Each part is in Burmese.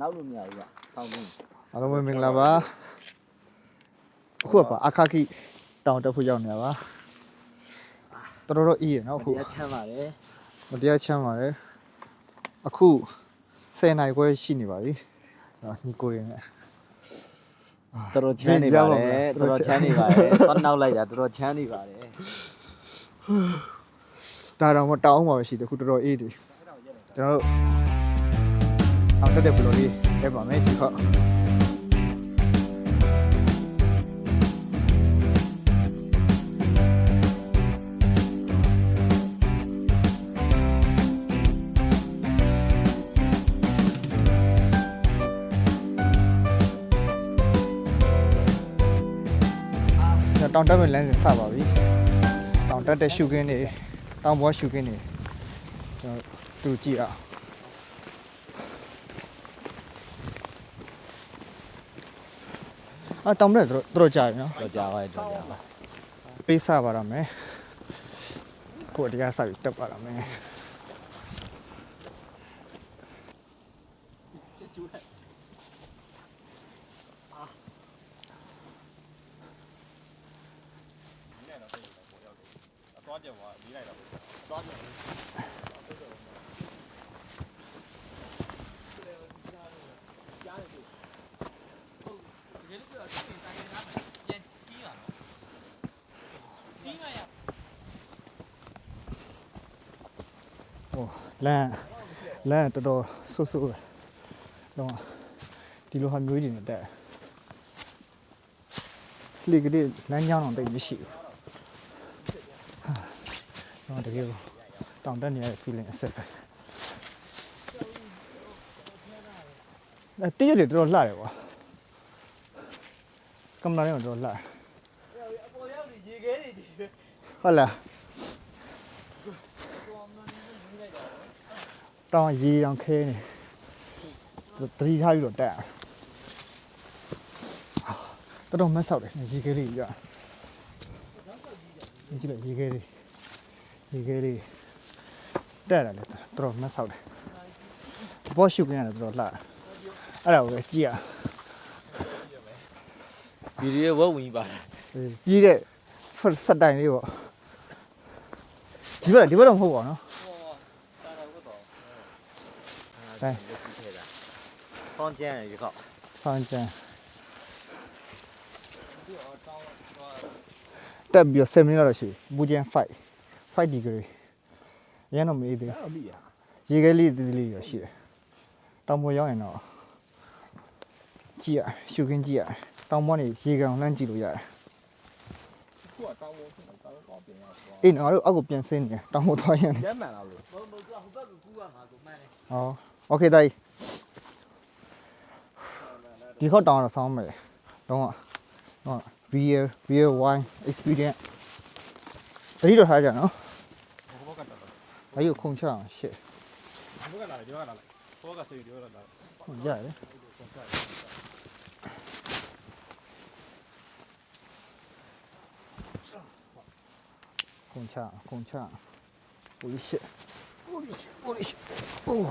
နောက်လို့မရဘူးကဆောင်းနေအားလုံးပဲမင်္ဂလာပါအခုကပါအခါခိတောင်တက်ဖို့ရောက်နေတာပါတော်တော်တော့အေးရနော်အခုတရားချမ်းပါတယ်မတရားချမ်းပါတယ်အခု10နိုင်ခွဲရှိနေပါပြီနော်ညီကိုရင်းနဲ့တော်တော်ချမ်းနေပါတယ်တော်တော်ချမ်းနေပါတယ်တော့နောက်လိုက်တာတော်တော်ချမ်းနေပါတယ်ဒါတော့မတောင်းပါပဲရှိတယ်အခုတော်တော်အေးတယ်ကျွန်တော်တို့ အောင်တက်တဲ့ဘလော်လေးလဲပါမယ်ဒီခါကျွန်တော်တောင်တက်မဲ့လမ်းစဉ်စပါပြီတောင်တက်တဲ့ရှုခင်းတွေတောင်ပေါ်ရှုခင်းတွေကျွန်တော်သူကြည့်အောင် အတောင်တက်တော့တော့ကြာပြီနော်တော်ကြပါရဲ့တော်ကြပါပေးစပါတော့မယ်ကိုယ်တရားစပြီးတက်ပါတော့မယ် ဟိုလမ်းလမ်းတော်တော်ဆူဆူပဲတော့ဒီလိုဟာမျိုးကြီးနေတက်လေကလေးလမ်းကြောင်းတော့တိတ်မရှိဘူးဟာတော့တကယ်ကိုတောင်တက်နေရတဲ့ feeling အဆက်ပဲအဲတည့်ရတယ်တော်တော်လှတယ်ကွာ ကင်မရာနဲ့တော့တော်တော်လှတယ်ဟုတ်လားတောင်ရေတောင်ခဲနေသတိထားပြီးတော့တက်အောင်တော်တော်မတ်ဆောက်တယ်ရေခဲလေးကြီးရကြည့်လိုက်ရေခဲလေးရေခဲလေးတက်ရတယ်တော်တော်မတ်ဆောက်တယ်ဘောရှုကင်းရတယ်တော်တော်လှအဲ့ဒါကိုပဲကြည့်ရဗီ ဒီယိုဝက်ဝင်ပါတယ်ကြီးတဲ့စက်တိုင်လေးပေါ့ဒီဘက်ဒီဘက်တော့မဟုတ်ပါဘူးနော်ဆောင်းကျန်းရဒီကောက်ဆောင်းကျန်တက်ပြီးတော့7မိနစ်တော့ရှိပြီဘူကျန်5 5 degree ရန်တော့မအေးသေးအမိရဘူးရေခဲလေးတည်တည်လေးတော့ရှိတယ်တောင်ပေါ်ရောက်ရင်တော့ကြည့်ရရှုခင်းကြည့်ရ တောင်ပေါ်နေရေကန်လှမ်းကြည့်လို့ရတယ် ခုကတောင်းဖို့ဖြစ်တော့တောင်းတော့ပြင်ရတော့ အေးနော်အဲ့အောက်ကိုပြန်ဆင်းနေတယ်တောင်ပေါ်သွားရင် ရမ်းမှန်လားလို့ဘုံဘုံကဟိုဘက်ကကူးရမှာကိုမှန်တယ် ဟောโอเคတိုင်းဒီခေါက်တောင်တော့ဆောင်းမယ်တော့တော့ VL VL1 experience တတိတော့ထားကြနော် ဘက်ကတက်တယ် အဲ့ဒီကိုခုံချအောင်ရှစ် ဘက်ကလာတယ်ဒီဘက်ကလာတယ်ဘောကစိတ်ဒီဘက်ကလာတယ် ခုံရတယ် ခုံချခုံချ holy shit holy shit holy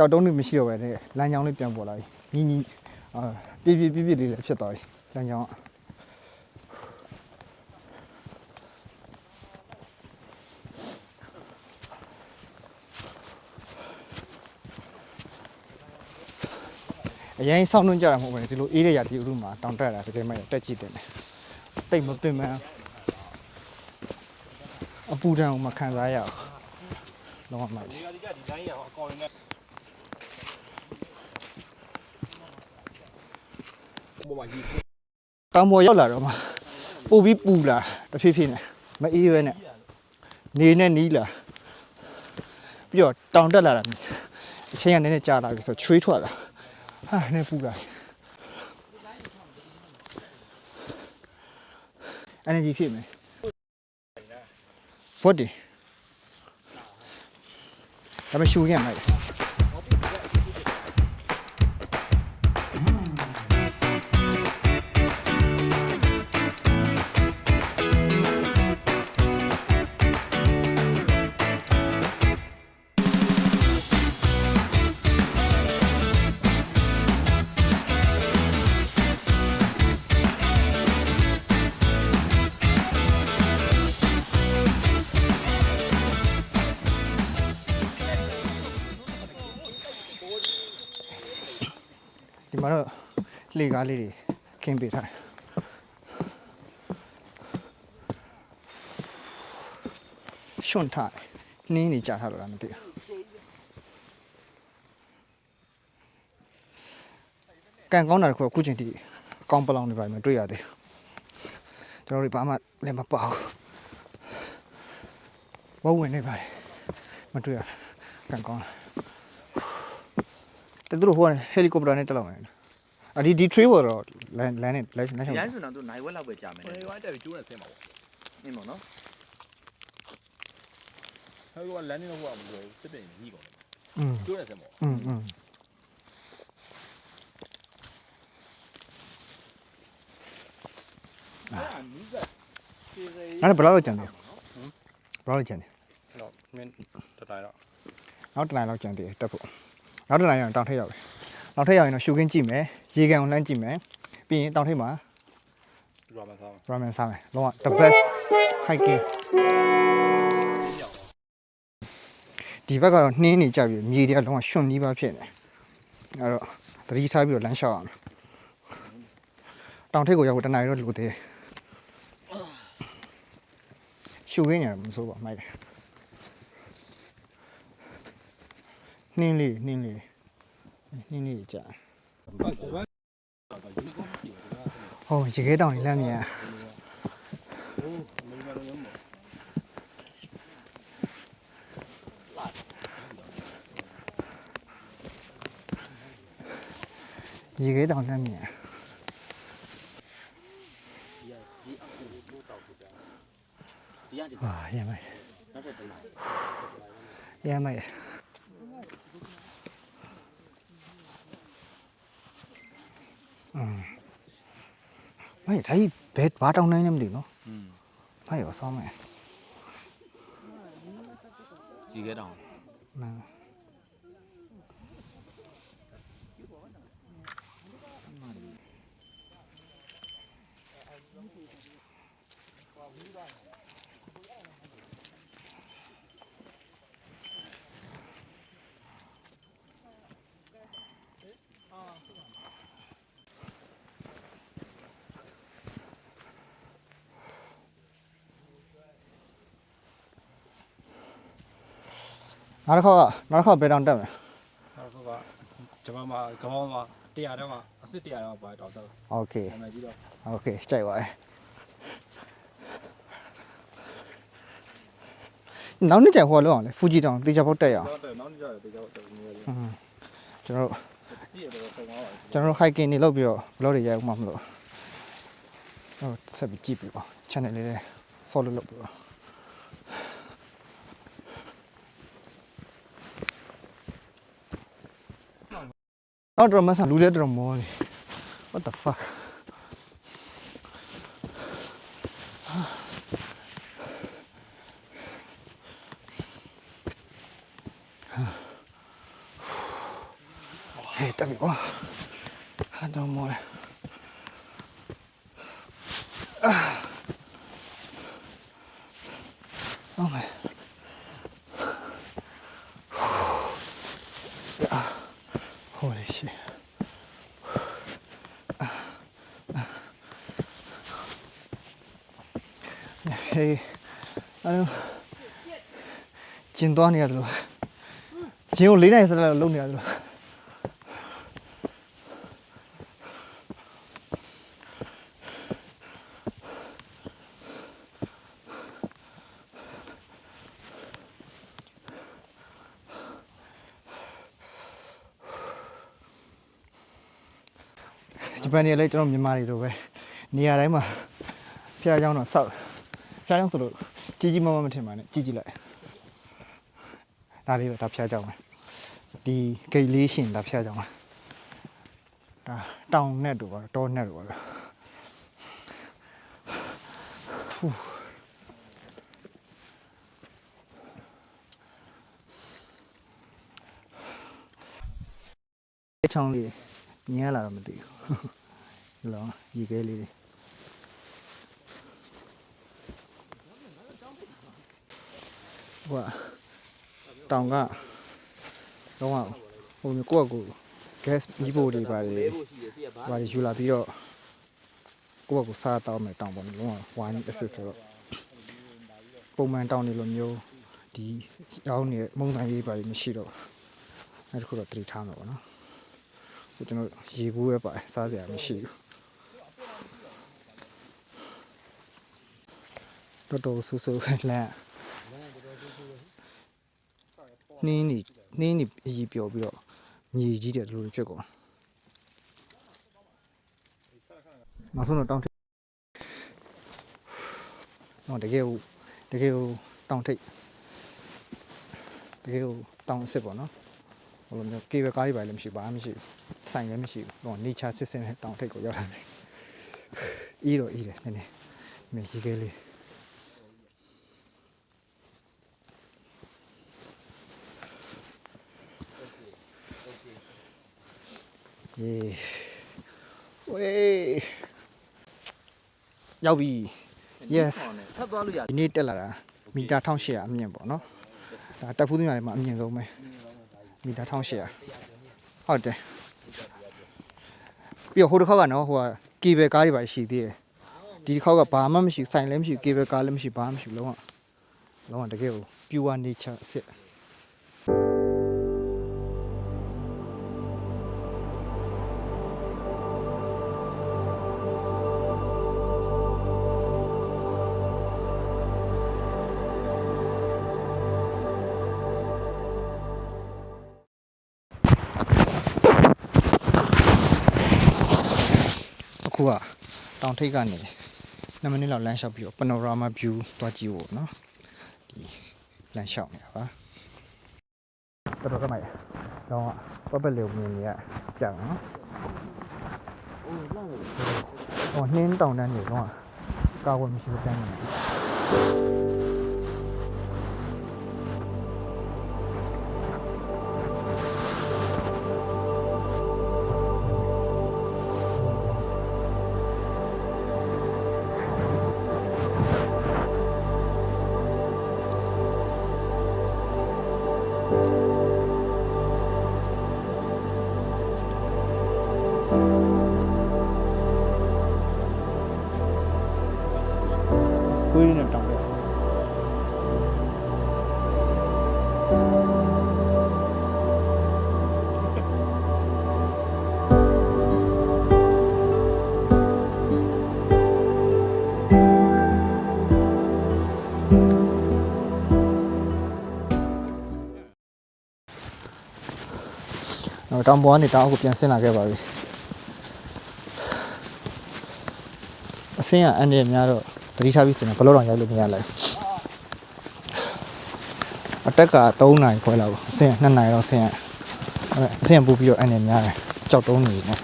က်ရောက်တော့ကြောက်တုံးနေမရှိတော့ပဲတဲ့လမ်းကြောင်းလေးပြန်ပေါ်လာပြီညီညီအာပြပြပြပြလေးလည်းဖြစ်သွားပြီလမ်းကြောင်းကအရင်စောင်းနှွှန်းကြတာမဟုတ်ဘူးဒီလိုအေးတဲ့ရာဒီဥရုမှာတောင်တက်လာတကယ်မှတက်ကြည့်တယ်တိတ်မပင်မအပူဒဏ်ကိုမခံစားရအောင်လုံးဝမိုက်တယ်ဒီကဒီကဒီတိုင်းရအောင်အကောင်ရင်း နဲ့ဘောမကြီးတောင်ပေါ်ရောက်လာတော့မှပူပြီးပူလာတဖြည်းဖြည်းနဲ့မအေးပဲနဲ့နေနဲ့နီးလာပြီးတော့တောင်တက်လာတာအချိန်ကနည်းနည်းကြာလာပြီဆိုချွေးထွက်လာဟာနည်းပူလာ energy ဖြစ်မယ် body ဒါပေမဲ့ရှူရင်လိုက်တယ် မှာတော့လေကားလေးတွေခင်းပေးထားတယ်ရှွန့်ထားတယ်နှင်းနေကြထားတော့လားမသိဘူးကန်ကောင်းတာတစ်ခုကအခုချိန်ထိကောင်းပလောင်နေပါမှတွေ့ရသေးတယ်ကျွန်တော်တို့ဘာမှလည်းမပါဘူးဝဝင်နေပါတယ်မတွေ့ရကန်ကောင်းတာတသူတို့ဟိုကဟယ်လီကော်ပတာနဲ့တက်လောက်နေတယ် အဒီဒီ tree ဘောတော့လမ်းလမ်းနဲ့လမ်းလမ်း ဒီ ချောင်း တိုင်းဆိုတော့သူနိုင်ဝက်လောက်ပဲကြာမယ် ဟိုဝိုင်းတက်ပြီးကျိုးနေဆင်းပါပေါ့ နင်းပေါ့နော် ဟိုကလမ်းနေတော့ဟိုကမလို့စစ်တင်ကြီးကုန်တယ် อืม ကျိုးနေဆင်းပေါ့ อืมอืม အဲ့နီးကခြေစိ အဲ့ဒါဘယ်လောက်လောက်ကျန်သေးလဲဘယ်လောက်လောက်ကျန်သေး တော့မင်းတတိုင်းတော့ နောက်တစ်နိုင်လောက်ကျန်သေးတယ်တက်ဖို့နောက်တစ်နိုင်ရင်တောင်ထိပ်ရောက်ပြီ တောင်ထိပ်ရောက်ရင်တော့ရှူခင်းကြည့်မယ်ရေကန်ကိုလှမ်းကြည့်မယ်ပြီးရင်တောင်ထိပ်မှာရမစား ramen စားမယ်လုံးဝ the best hiking ဒီဘက်ကတော့နှင်းနေကြပြီမြေတွေကလုံးဝရွှွန်နီးပါးဖြစ်နေအဲ့တော့သတိထားပြီးတော့လမ်းလျှောက်အောင်တောင်ထိပ်ကိုရောက်ဖို့တစ်နိုင်တော့လိုသေးတယ်ရှူခင်းရတယ်မစိုးပါဘူးမိုက်တယ်နှင်းလေးနှင်းလေး နှင်းလေးကြာဟောရေခဲတောင်လေးလမ်းမြင်ရရေခဲတောင်လမ်းမြင်ရ ဒီကဒီ ဟာရမ်းမိုက် နောက်ထပ်တစ်လိုက် ရမ်းမိုက်อืม မိုက်ဒါကြီးဘယ်ဘာတောင်နိုင်လဲမသိဘူးနော်อืมမိုက်ရောဆောင်းမယ်ကြီးခဲ့တော့မှန် နောက်တစ်ခါကနောက်တစ်ခါဘယ်တောင်တက်မလဲ နောက်ကဂျပန်မှာကမောင်းမှာ100တော့မှာအစ်စ်100တော့ပါတော့တော့ โอเค နာမည်ကြီးတော့ โอเคကြိုက်ပါရဲ့နောက်နေ့ကျဟိုလောက်အောင်လေဖူဂျီတောင်တေချာပေါက်တက်ရအောင် တော့နောက်နေ့ကျတယ်ကြောက်တယ်နေရတယ် อืมကျွန်တော်တို့ စီးရတော့ပုံသွားပါ ကျွန်တော်တို့ hiking တွေလုပ်ပြီးတော့ vlog တွေရိုက်ဦးမှာမလို့ဟိုဆက်ပြီးကြည့်ပြီးပါ channel လေးလေး follow လုပ်ပြီးပါ တော့တော့မဆန်လူလေးတော့မောနေ what the fuck Holy shit ဟေးအဲ့တော့ကျင်သွားနေရတယ်လို့ကျင်ကိုလေးနိုင်စလောက်လုံနေရတယ်လို့ ဂျပန်တွေလည်းကျွန်တော်မြန်မာတွေလိုပဲနေရာတိုင်းမှာဖျားကြောင်းတော့ဆောက်ဖျားကြောင်းဆိုလို့ကြီးကြီးမားမားမထင်ပါနဲ့ကြီးကြီးလိုက်ဒါလေးပဲဒါဖျားကြောင်းပဲဒီဂိတ်လေးရှင်ဒါဖျားကြောင်းပဲဒါတောင်နဲ့တူပါတောနဲ့တူပါပဲဟူးချောင်းလေးမြင်ရလာတော့မသိဘူး လောရေခဲလေးတွေဟိုကတောင်ကတော့ဟိုမျိုးကိုယ့်အကူ gas မီးဖို့တွေပါတယ်ဟိုကယူလာပြီးတော့ကိုယ့်အကူစားတောင်းမယ်တောင်ပေါ့နော်လုံးဝ wine assist ဆိုတော့ပုံမှန်တောင်းနေလို့မျိုးဒီရောင်းနေမုံတိုင်းရေးပါတယ်မရှိတော့အဲ့ဒါခုတော့တတိထားမှာပေါ့နော်ဟို ကျွန်တော်ရေဘူးပဲပါတယ်စားစရာမရှိဘူးတော်တော်ဆူဆူပဲလမ်းနှင်းနေနှင်းနေအကြီးပျော်ပြီးတော့ညီကြီးတဲ့ဒီလိုတွေဖြစ်ကုန်နောက်ဆုံးတော့တောင်းထိပ်တော့တကယ်ကိုတကယ်ကိုတောင်းထိပ်တကယ်ကိုတောင်းအစ်စ်ပေါ့နော်ဟိုလိုမျိုးကေဘကားတွေပါလည်းမရှိပါမရှိဘူး ဆိုင်လည်းမရှိဘူးတော့နေချာစစ်စစ်နဲ့တောင်းထိပ်ကိုရောက်လာတယ်အီးတော့အီးတယ်နည်းနည်းမြေရှိကလေးယေဝေးရောက်ပြီ Yes ထပ်သွားလို့ရဒီနေ့တက်လာတာမီတာ1800အမြင့်ပေါ့နော်ဒါတက်ဖူးသမားတွေမှာအမြင့်ဆုံးပဲမီတာ1800ဟုတ်တယ် ပြီးတော့ဟိုတစ်ခေါက်ကနော်ဟိုကကေဘယ်ကားတွေပါရှိသေးတယ်ဒီတစ်ခေါက်ကဘာမှမရှိဆိုင်လည်းမရှိကေဘယ်ကားလည်းမရှိဘာမှမရှိလုံးဝလုံးဝတကယ်ကို pure nature အစ်စ် တောင်ထိပ်ကနေ2မိနစ်လောက်လမ်းလျှောက်ပြီးတော့ panorama view သွားကြည့်ဖို့เนาะဒီလမ်းလျှောက်နေတာပါတော်တော်ကမိုက်တော့ပတ်ပတ်လေးကိုမြင်နေရကြောက်နော်ဟိုနှင်းတောင်တန်းနေတော့ကာဝယ်မရှိဘူးတန်းနေ တော့တောင်ပေါ်ကနေတောင်အောက်ကိုပြန်ဆင်းလာခဲ့ပါပြီအဆင်းကအန်ရများတော့တတိထားပြီးစင်ဘလို့တော့ရိုက်လို့မရလိုက်အတက်က3နိုင်ခွဲလောက်အဆင်း2နိုင်တော့ဆင်းရအဲ့အဆင်းပူပြီးတော့အန်ရများတယ်ကြောက်တုံးနေနေ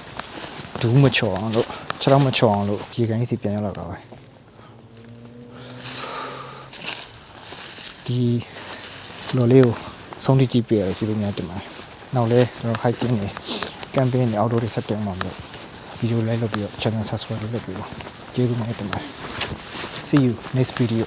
ဒူးမချော်အောင်လို့ခြေထောက်မချော်အောင်လို့ရေကန်ကြီးစီပြန်ရောက်လာတာပဲဒီလိုလေးကိုဆုံးထိကြည့်ပြရကြည့်လို့များတင်ပါတယ် နောက်လဲကျွန်တော် hiking နေ campaign နေ outdoor တွေဆက်တင်မှာမလို့ဗီဒီယိုလိုက်လုပ်ပြီးတော့ channel subscribe လုပ်ပြီးတော့ကျေးဇူးများတင်ပါတယ် see you next video